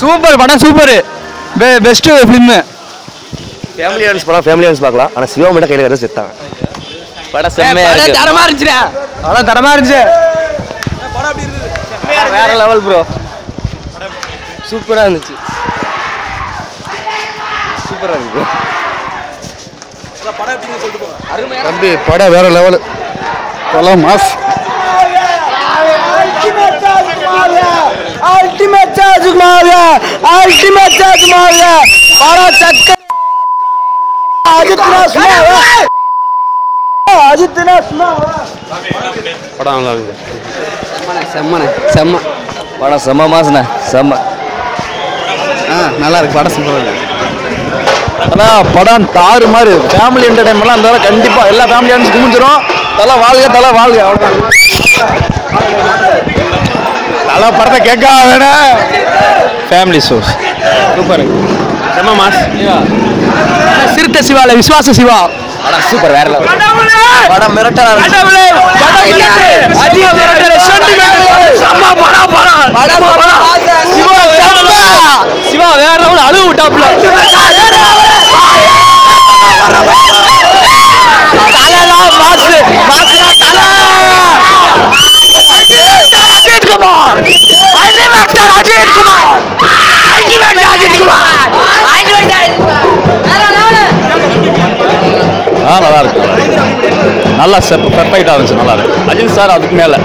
Super படம் super. Best film family audience படம் family audience பார்க்கலாம். ஆனால் சிவா மட்டும் கையில் கதை செத்தாங்க படம் செம்மையா இருக்கு. தரமா இருந்துச்சுடா படம் தரமா இருந்துச்சு. வேற லெவல் ப்ரோ சூப்பராக இருந்துச்சு. சூப்பராக இருக்கு தம்பி படம் வேற லெவல் படம் மாஸ். அல்டிமேட் சார்ஜ் மாறியா படம் சக்க அஜித்னா சும்மா அஜித்னா சும்மா படம் நல்லா இருக்கு. செம்மனே செம்ம. படம் செம்ம மாசுண்ணே செம்ம. ஆ நல்லா இருக்கு படம் சூப்பராக இருக்கு. ஆனால் படம் தாறு மாதிரி ஃபேமிலி என்டர்டைன்மெண்ட்லாம் இருந்தாலும் கண்டிப்பாக எல்லா ஃபேமிலி ஆடியன்ஸ் குமிஞ்சிரும் தலை வாழ்க தலை வாழ்க அவ்வளோதான் தலை படத்தை கேட்க வேணாம். ஃபேமிலி ஷோஸ் சூப்பர் செம்ம மாஸ். சிறுத்தை சிவால விசுவாச சிவா. சூப்பர் வேற லெவல் படம் மிரட்டலா சிவா வேற லெவல் அழுவு விட்டாப்ல தலைலாம் மாசு தலை. நல்லா இருக்கு நல்லா செப் பெர்ஃபெக்டாக இருந்துச்சு நல்லா இருக்கு. அஜித் சார் அதுக்கு மேலே.